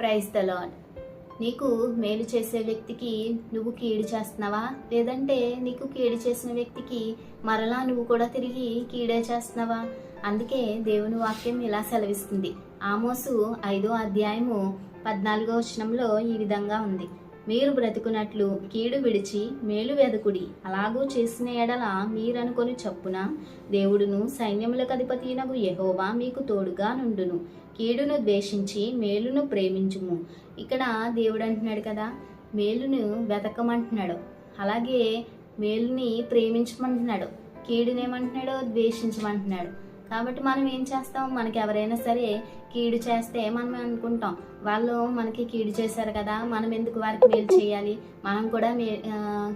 Praise the lord నీకు మేలు చేసే వ్యక్తికి నువ్వు కీడు చేస్తున్నావా? లేదంటే నీకు కీడు చేసిన వ్యక్తికి మరలా నువ్వు కూడా తిరిగి కీడే చేస్తున్నావా? అందుకే దేవుని వాక్యం ఇలా సెలవిస్తుంది. ఆమోసు ఐదో అధ్యాయము పద్నాలుగో వచనంలో ఈ విధంగా ఉంది. మీరు బ్రతుకున్నట్లు కీడు విడిచి మేలు వెదకుడి. అలాగూ చేసిన ఎడల మీరనుకొని చప్పున దేవుడును సైన్యములకు అధిపతినగు యెహోవా మీకు తోడుగా నుండును. కీడును ద్వేషించి మేలును ప్రేమించుము. ఇక్కడ దేవుడు అంటున్నాడు కదా మేలును వెతకమంటున్నాడు. అలాగే మేలుని ప్రేమించమంటున్నాడు. కీడునేమంటున్నాడో ద్వేషించమంటున్నాడు. కాబట్టి మనం ఏం చేస్తాం? మనకి ఎవరైనా సరే కీడు చేస్తే మనం అనుకుంటాం. వాళ్ళు మనకి కీడు చేశారు కదా మనం ఎందుకు వారికి మేలు చేయాలి? మనం కూడా మే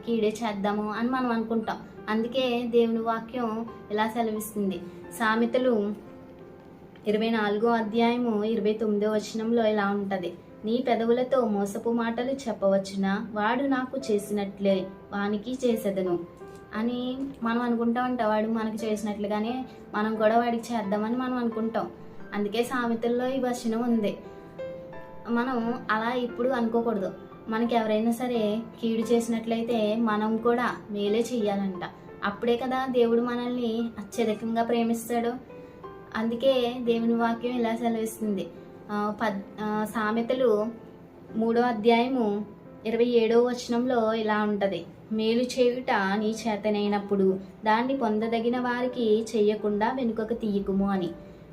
కీడే చేద్దాము అని మనం అనుకుంటాం. అందుకే దేవుని వాక్యం ఇలా సెలవిస్తుంది. సామెతలు ఇరవై నాలుగో అధ్యాయము ఇరవై తొమ్మిదో వచనంలో ఇలా ఉంటుంది. నీ పెదవులతో మోసపు మాటలు చెప్పవచ్చునా? వాడు నాకు చేసినట్లే వానికి చేసేదను. అని మనం అనుకుంటా ఉంటాం వాడు మనకి చేసినట్లుగానే మనం కూడా వాడికి చేద్దామని మనం అనుకుంటాం. అందుకే సామెతల్లో ఈ వచనం ఉంది. మనం అలా ఇప్పుడు అనుకోకూడదు. మనకి ఎవరైనా సరే కీడు చేసినట్లయితే మనం కూడా మేలే చెయ్యాలంట. అప్పుడే కదా దేవుడు మనల్ని అత్యధికంగా ప్రేమిస్తాడు. అందుకే దేవుని వాక్యం ఇలా సెలవిస్తుంది. పద్ సామెతలు మూడో అధ్యాయము ఇరవై ఏడో వచనంలో ఇలా ఉంటది. మేలు చేయుట నీ చేతనైనప్పుడు దాన్ని పొందదగిన వారికి చెయ్యకుండా వెనుకకు తీయకుము అని.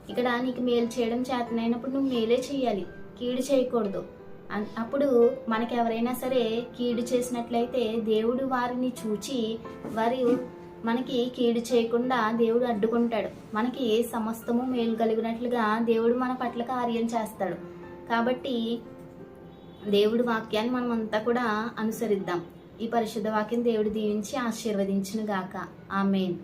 ఇక్కడ నీకు మేలు చేయడం చేతనైనప్పుడు నువ్వు మేలే చేయాలి. కీడు చేయకూడదు. అన్- అప్పుడు మనకి ఎవరైనా సరే కీడు చేసినట్లయితే దేవుడు వారిని చూచి వారి మనకి కీడు చేయకుండా దేవుడు అడ్డుకుంటాడు. మనకి సమస్తము మేలు కలిగినట్లుగా దేవుడు మన పట్ల కార్యం చేస్తాడు. కాబట్టి దేవుడి వాక్యాన్ని మనం అంతా కూడా అనుసరిద్దాం. ఈ పరిశుద్ధ వాక్యం దేవుడు దీవించి ఆశీర్వదించును గాక ఆమెన్.